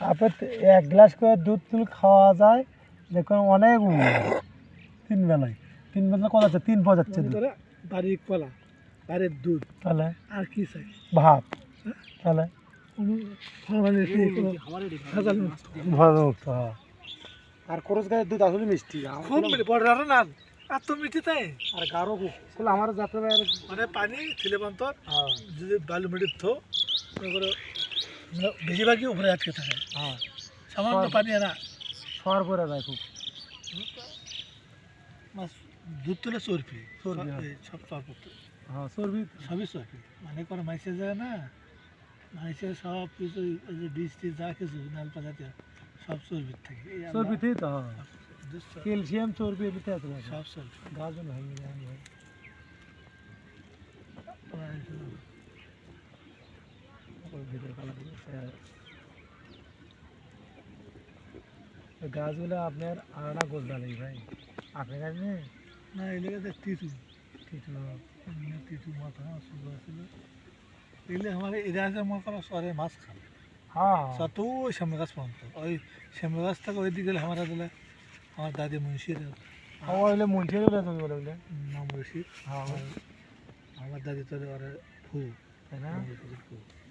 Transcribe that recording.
আপনার এক গ্লাস করে দুধ তুল খাওয়া যায়। দেখুন অনেক। তিন বেলায়। তিন বেলা কত আছে তিন পাওয়া যাচ্ছে বাড়ির কলা বাড়ির দুধ। তাহলে? আর কি চাই? ভাত। তাহলে? হ্যাঁ আর খরচ গায়ের দুধ আসলে মিষ্টি। খুব বড় না আর তো মিঠে তাই? আর গাঢ় খুব। আমার যাত্রা ভাই আর- মানে পানি ছেলে বান্তর হ্যাঁ। যদি বালু মিডির থো করো বেশিরভাগই উপরে আটকে থাকে। হ্যাঁ। সামান্য পানি না। সর পরে যায় খুব। মাছ দুধ তুলে চর্বি চর্বি, সব- হ্যাঁ। চর্বি হ্যাঁ চর্বি। সবই চর্বি। মানে করে মাইসে যায় না। মাইসে সব কিছু যে বীজ টিজ যা কিছু নাল পাতাতে সব চর্বির থাকে। চর্বিতেই তো হ্যাঁ। ক্যালসিয়াম চর্বি এমনিতে আছে। সব চর্বি। গাজন ভেঙে যায় ভাই ওর ভিতরে কালো দিকে আছে। ওই গাছগুলো আপনার আলাদা গোল ডালি ভাই। আপনার কাছে নেই না এই লেগে তিতু এমনি তিতু মাথা সুন্দর ছিল এগুলো আমার এরা আছে মনে করো সরে মাছ খাবে। হ্যাঁ। সত ওই শ্যামলা গাছ পর্যন্ত। ওই শ্যামলা গাছ থেকে ওই দিকে আমার দিলে আমার দাদি মুন্সির ওইলে মুন্সির বলে তুমি বলে বলে নাম মুন্সির। হ্যাঁ। আমার দাদি তো ওরা ফু তাই না? ফু